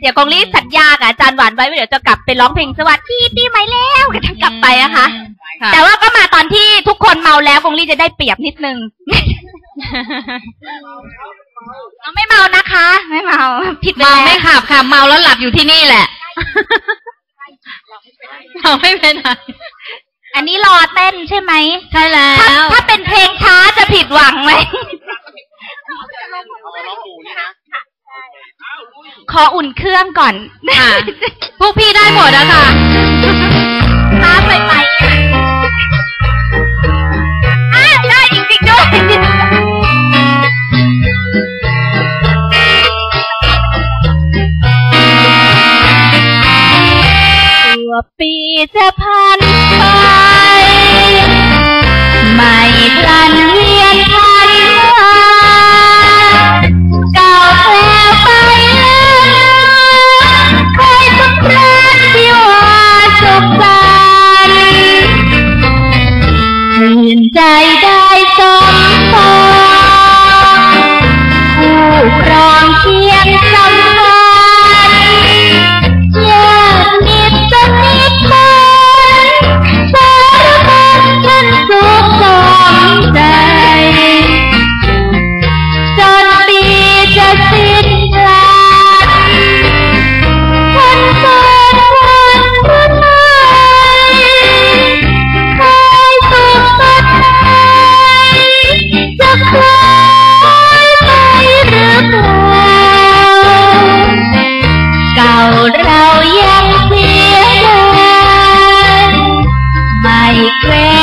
เดี๋ยวกองรีสัญญากับอาจารย์หวานไว้ว่เดี๋ยวจะกลับไปร้องเพลงสวัสดีปีใหม่แล้วกันทั้งกลับไปนะคะแต่ว่าก็มาตอนที่ทุกคนเมาแล้วกองรีจะได้เปรียบนิดนึง เราไม่เมานะคะ ไม่เมา ผิดไปเมาไม่ขับค่ะเมาแล้วหลับอยู่ที่นี่แหละ เราไม่เป็นไรอันนี้รอเต้นใช่ไหมใช่แล้วถ้าเป็นเพลงช้าจะผิดหวังไหม ขออุ่นเครื่องก่อน พวกพี่ได้หมดแล้วค่ะตาไปไปได้จริงปีจะพัน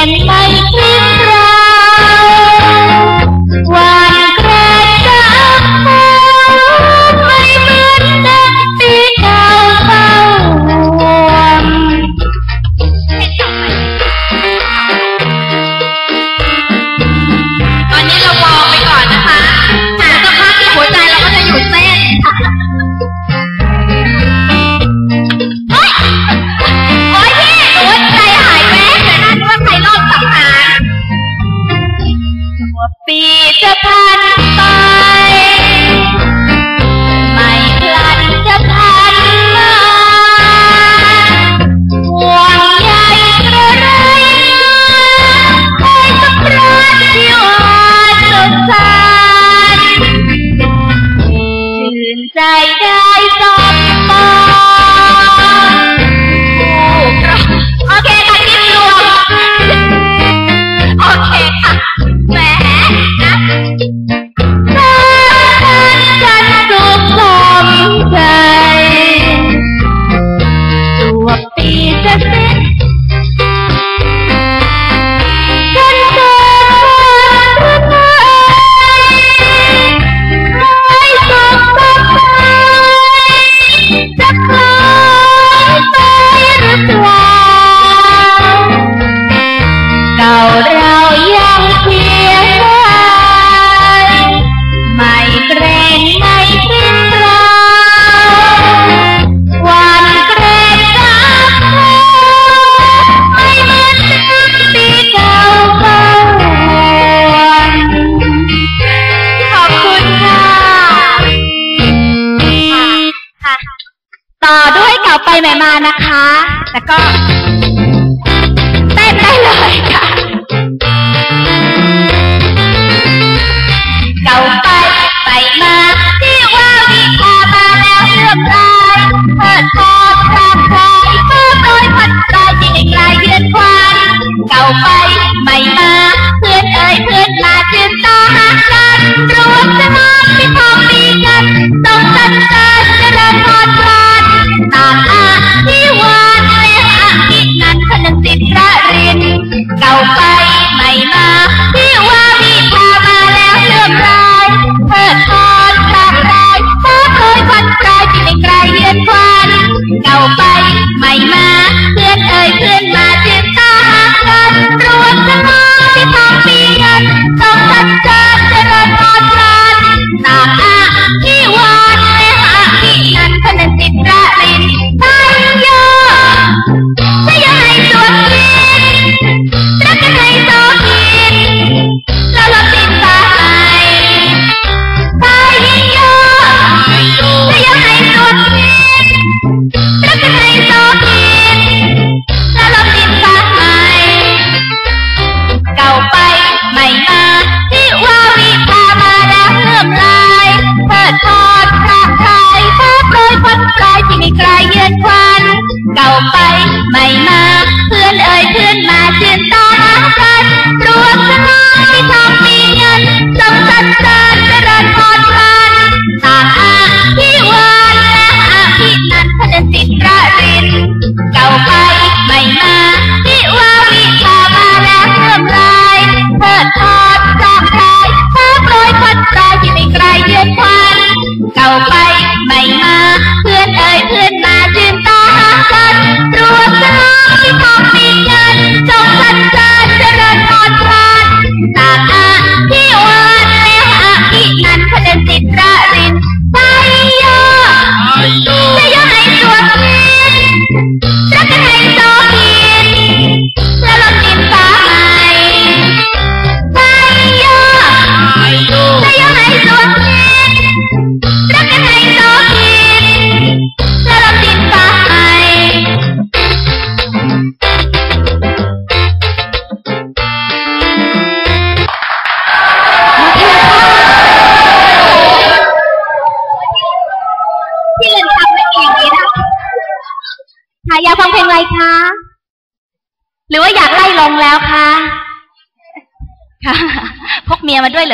María. ไใหม่มานะคะ แล้วก็เต้นได้เลย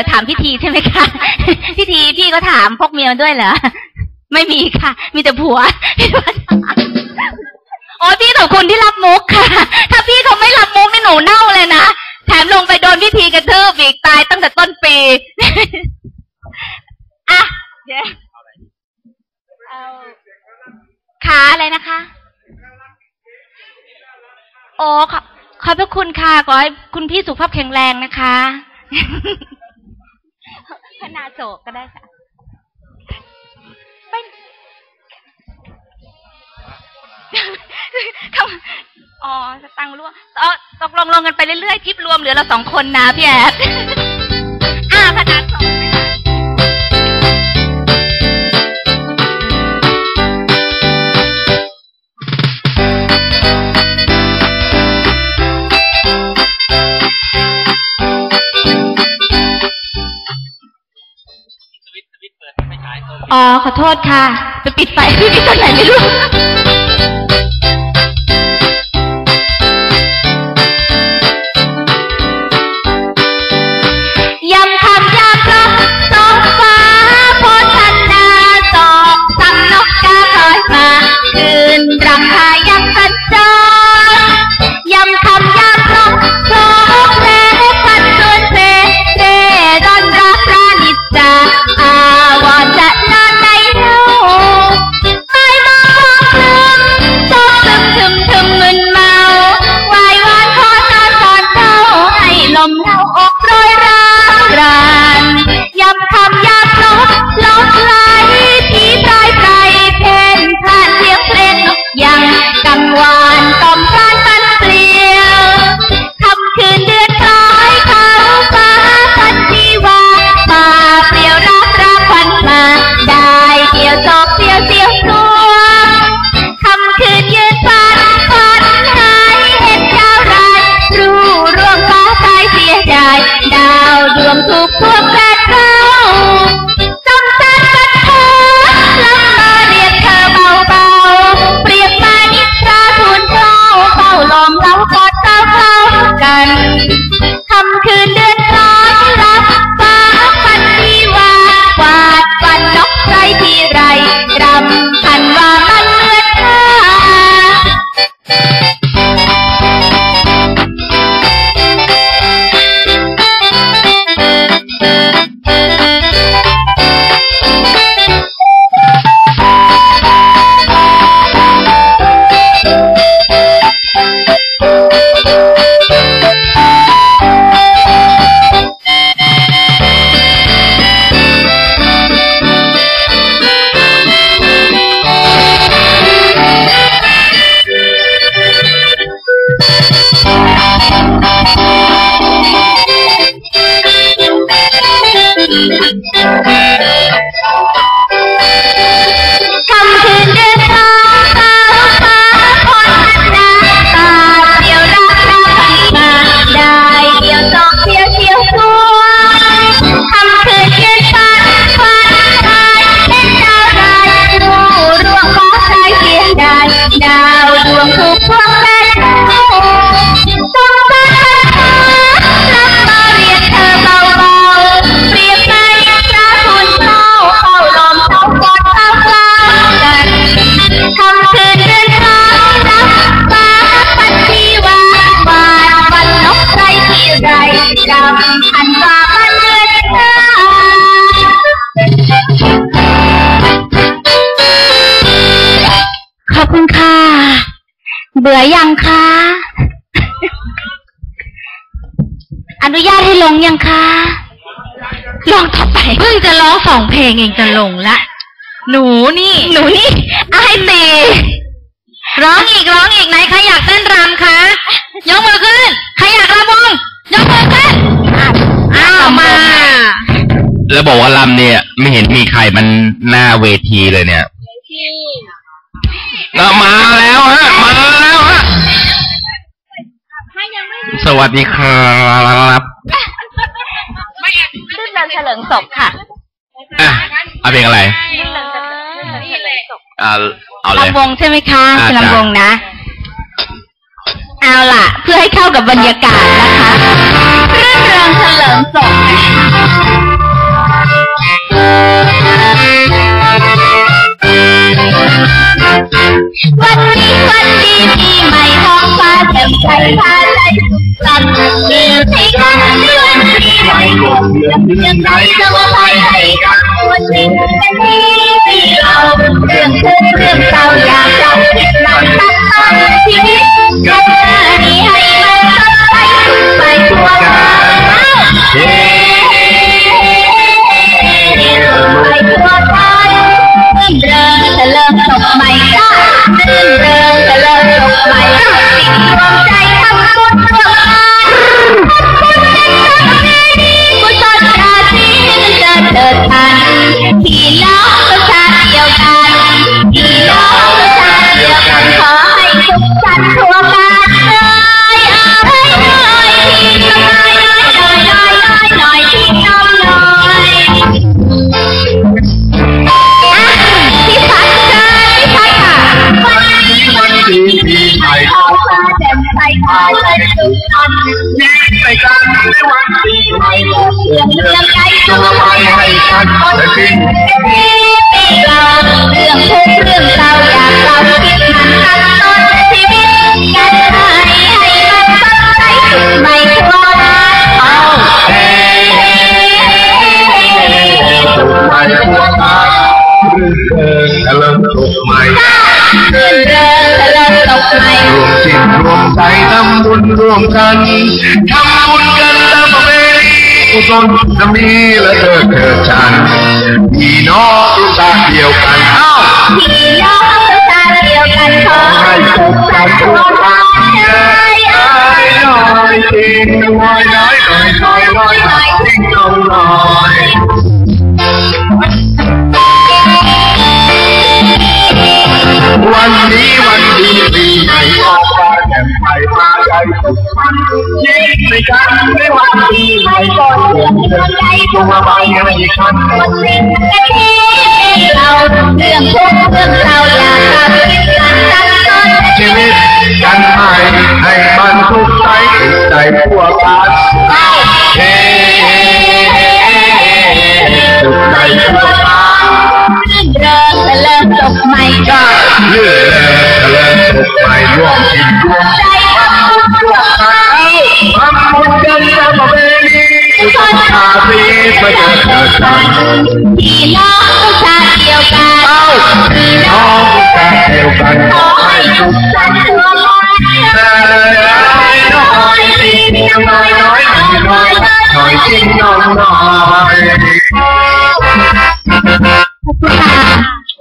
แถามพิธีใช่ไหมคะพิธีพี่ก็ถามพกเมียมาด้วยเหรอไม่มีค่ะ มีแต่ผัวโอ้พี่ขอบคุณที่รับมุกค่ะ ถ้าพี่เขาไม่รับมุกไม่หนูเน่าเลยนะแถมลงไปโดนพิธีกระทืบอีกตายตั้งแต่ต้นปีอะเยวขาอะไรนะคะโอ้ขอบพระคุณค่ะ ขอให้คุณพี่สุขภาพแข็งแรงนะคะ คณาโจกก็ได้ค่ะเป็นคำอ๋อสตังรั่วเออตกลงลงกันไปเรื่อยๆ ทิปรวมเหลือเราสองคนนะพี่แอดอ่าพนัาโศก ขอโทษค่ะ ไปปิดไฟพี่ที่ตอนไหนไม่รู้ เบื่อยังคะ อนุญาตให้ลงยังคะลองต่อไป เพิ่งจะร้องสองเพลงเองจะลงละ หนูนี่ หนูนี่เอาให้ตีร้องอีกร้องอีกไหนใครอยากเต้นรำคะยกมือขึ้น ใครอยากรำวงยกมือขึ้นอ้าวมา แล้วบอกว่าลำเนี่ย ไม่เห็นมีใครมันหน้าเวทีเลยเนี่ยเรามาแล้วฮะ มา สวัสดีครับ ชื่อเริงเฉลิมศพค่ะอะเอาเพลงอะไรชื่อเริงเฉลิมศพเอาเอาเลย ลำวงใช่ไหมคะอ่าเป็นลำวงนะ เอาล่ะ เพื่อให้เข้ากับบรรยากาศนะคะรื่นเริงเฉลิมศพวันนี้วันดีปีใหม่ท้องฟ้าแจ่มใสพา ใจสันดีให้กันเดือนปีใหม่รวมเดือนเดือนใดจะว่าไปให้กันวันนี้เป็นปีปีเราเกันทำบุญกันแล้วประเพณีกุศลจะมีและเธอเกิดฉันพี่น้องรู้จักเดียวกันเอ้าพี่น้องประชาเดียวกันขอให้สุขสันต์ทั่วกันเอ้ยเอ้น้อยจริงน้อยน้อยน้อยน้อยน้อยน้อยจริงน้อยน้อยวันนี้วันดีปีใหม่ออก มาใจสุขสันต์ยิ้มในกันในวันปีใหม่ก่อนเดือนเดือนใจตัวใบให้คันคนสิ่งกะทิเราเรื่องทุกเรื่องเร้าอยากกลับคิดกันตั้งต้นชีวิตกันใหม่ให้มันทุกใจใจทั่วกันเฮ้สุขใจทั่วกันเริงจะเริ่มตกใหม่ชาติเลื่อนเจริญสุขใหม่ร่วมกินร่วมใจ พณีอุตสาห์ปีมาเจอเกิดกันพี่น้องประชาเดียวกันเอ้าพี่น้องกันเดียวกันขอให้สุขสันต์ทั่วกันแต่น้อยสิน้อยน้อยน้อยน้อยจริงน้อยน้อย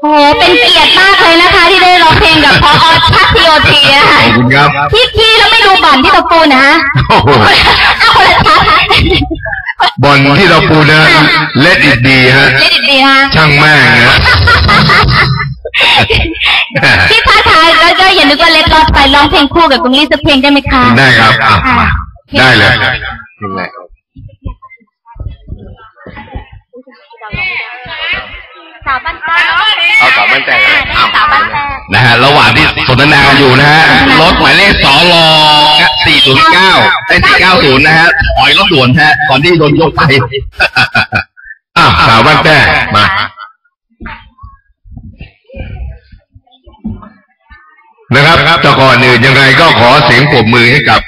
โอ้โหเป็นเกียรติมากเลยนะคะที่ได้ร้องเพลงกับพออชัดทีโอทีนะคะขอบคุณครับที่ที่แล้วไม่ดูบ่อนที่ตะปูนะฮะ โอ้โหเอาคนละชัดบอลที่เราปูนะเล็ดอีกดีฮะเล่นดีๆฮะช่างแม่งนะพี่พัดคะแล้วก็อย่านึกว่าเล็ดลอดไปร้องเพลงคู่กับตรงนี้สักเพลงได้ไหมคะได้ครับอะมาได้เลย สาวบ้านแตกเอาสาวบ้านแตกเลยอ้าวสาวบ้านแตกนะฮะระหว่างที่สนทนากันอยู่นะฮะรถหมายเลขสอล409ไอ้490นะฮะถอยรถด่วนฮะก่อนที่โดนยกไปอ้าวสาวบ้านแต้มานะครับแต่ก่อนอื่นยังไงก็ขอเสียงปรบมือให้กับ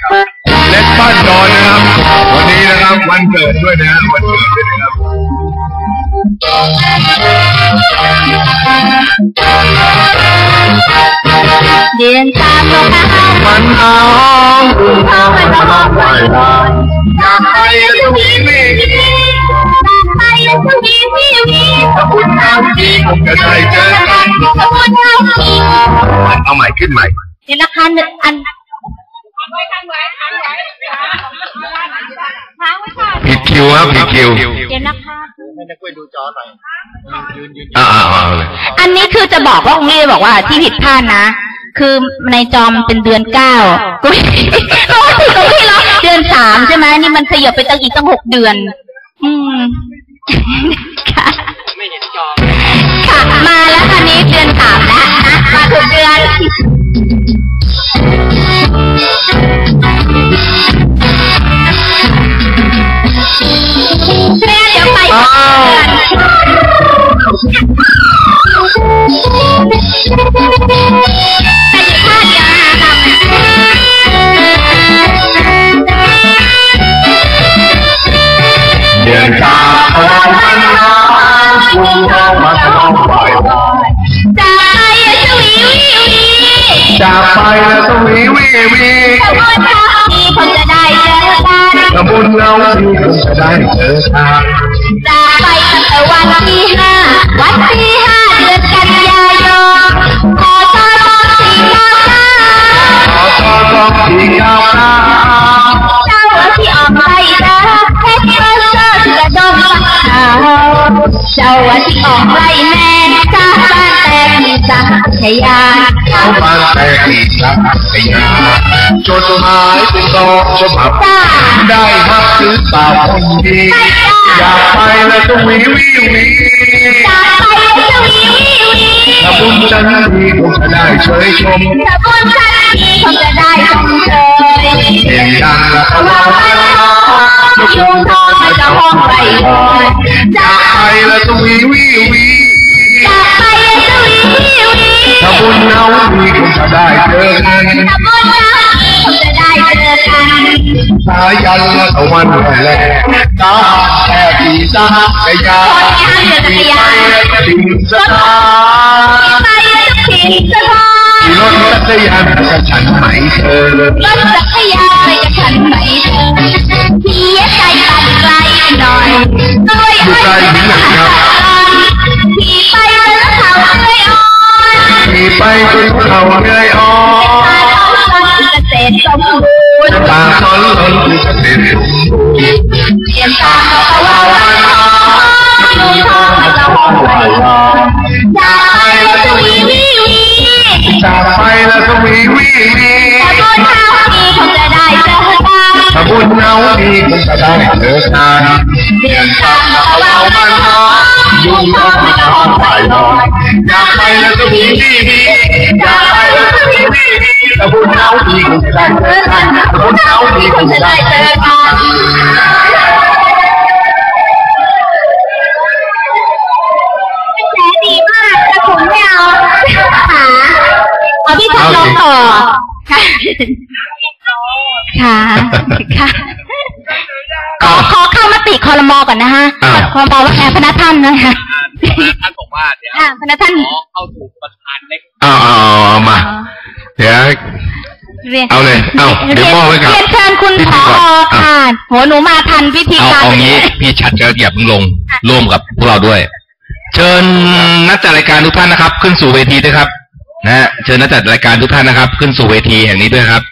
เล็กบ้านดอนนะครับ วันนี้นะครับวันเกิดด้วยนะวันเกิดด้วยนะครับ เดือนสามลงมาเอามันเอาเข้ามาจะหอบไว้ก่อนอยากไปแล้วมีมีไปแล้วจะมีวีวีขอบคุณครับที่ผมจะได้เจอกันขบวนเราอีกเอาใหม่ขึ้นใหม่เดี๋ยวนะคะหนึ่งอันผิดคิวครับผิดคิวเดี๋ยว นะคะอ่าอ่าเอาเลยอันนี้คือจะบอกว่าองค์นี้บอกว่าที่ผิดพลาดนะ คือในจอมเป็นเดือนเก้าก็ไม่ก็ผิดตรงที่เราเดือนสามใช่ไหมนี่มันขยับไปตั้งอีกตั้งหกเดือน อืมค่ะไม่เห็นจอมค่ะมาแล้วคันนี้เดือนสามแล้วนะมาถูกเดือน อนแต่อยู่ท่าเดียวนะคะเดือนตาพอมันน้ำคุณเข้ามาทำบ่อยจากไปชวีวิวดีจากไปแล้วต้องวีวีวีขบวนทางนี้คงจะได้เจอกันกระบุญเราที่คงจะได้เจอทา เจ้าวที่ออกไล่แม่จ้าบ้านแต่ที่สังขยาเข้ามาแต่ที่สักขยาจดหมายเป็นตอกฉบับได้ฮักหรือเปล่าคนดีอยากไปแล้วต้องวีวีวีจากไปชวีวิวดีกระบุญฉันดีคงจะได้เชยชมขบวนทางนี้คงจะได้ชมเชยเสียงดังละก็ร้ องไห้ยุงทอไม่จะห้องไรก่อจากไปแล้วต้องวีวีวีจากไปชวีวิวีถ้าบุญเอาดีคงจะได้เจอกันขบวนทางนี้คงจะได้เจอกันสายันละตะวันแหลกตาแค่ปีสาขยาปีไปถึงสถานไปทุกทิศสะท้อนที่รถจักรยานกับฉันไหมเธอรถจักรยานไปกับฉันไหมเธอ ตัดไกลหน่อยด้วยอ้อยพี่ไปแล้วเขาเอ้ยอ่อนที่ไปจนเขาเหนื่อยอ่อตานท้องเกษตรสมบูรณ์ตาซ้อนล้นคือเกษตรสมบูรณ์เตรียมตาเขาว่าวันยุงทองไม่จะห้องไรก่อนจากไปแล้ววีวีวีจากไปแล้วต้องวีวี กันถ้าบุญเอาดีคงจะได้เจอกันเดือนตามเขาว่าวันยุงทองไม่จะห้องไรก่อนอยากไปแล้วต้องวีวีวีอยากไปแล้วต้องวีวีวีถ้าบุญเอาดีคงจะได้เจอกันถ้าบุญเอาดีคงจะได้เจอกันดีมากกระถุงไม่เอาขาเอาพี่ทันลงต่อค่ะ ค่ะค่ะขอขอเข้ามติคอรมอก่อนนะคะอ้าวคอรมอว่าไงพนักท่านนะคะท่านบอกว่าเดี๋ยวค่ะพนักท่านขอเข้าสู่ประธานเล็กเอาเอาเอามา เดี๋ยวเรียนเอาเลย เอาเดี๋ยวมอบไว้กับเรียนเชิญคุณพิผธีอกรอะค่ะโหหนูมาทันพิธีเอาการเอางี้พี่ชัดก็อย่าเพิ่งลงร่วมกับพวกเราด้วย เชิญนักจัดรายการทุกท่านนะครับ ขึ้นสู่เวทีด้วยครับ นะฮะเชิญนักจัดรายการทุกท่านนะครับ ขึ้นสู่เวทีแห่งนี้ด้วยครับ